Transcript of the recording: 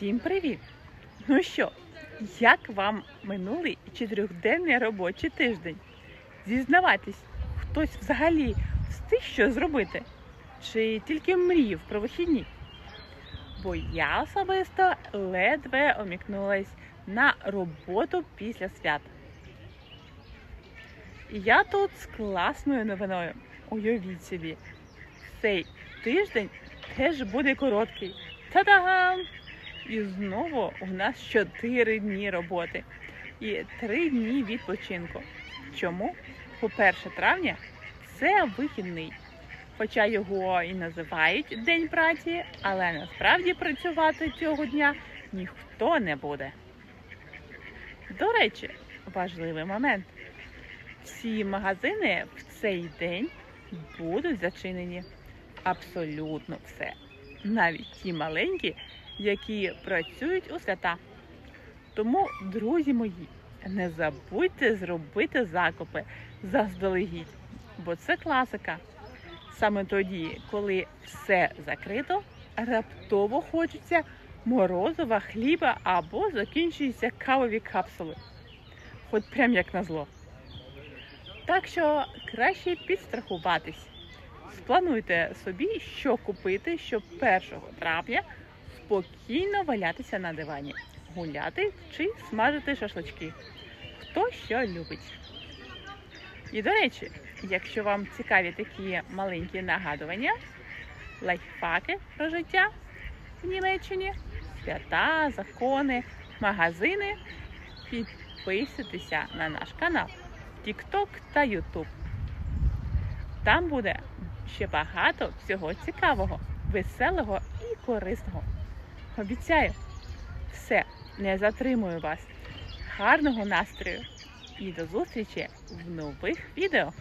Всім привіт! Ну що, як вам минулий чотирьохденний робочий тиждень? Зізнавайтесь, хтось взагалі встиг що зробити? Чи тільки мріяв про вихідні? Бо я особисто ледве омікнулась на роботу після свят. І я тут з класною новиною. Уявіть собі, цей тиждень теж буде короткий. Та-дам! І знову у нас 4 дні роботи і 3 дні відпочинку. Чому? По 1 травня це вихідний. Хоча його і називають День праці, але насправді працювати цього дня ніхто не буде. До речі, важливий момент. Всі магазини в цей день будуть зачинені. Абсолютно все. Навіть ті маленькі, які працюють у свята. Тому, друзі мої, не забудьте зробити закупи заздалегідь, бо це класика. Саме тоді, коли все закрито, раптово хочеться морозива, хліба або закінчуються кавові капсули. От прям як назло. Так що краще підстрахуватись. Сплануйте собі, що купити, щоб 1 травня спокійно валятися на дивані, гуляти чи смажити шашлички. Хто що любить. І до речі, якщо вам цікаві такі маленькі нагадування, лайфхаки про життя в Німеччині, свята, закони, магазини, підписуйтеся на наш канал TikTok та YouTube. Там буде ще багато всього цікавого, веселого і корисного. Обіцяю, все, не затримую вас. Гарного настрою і до зустрічі в нових відео!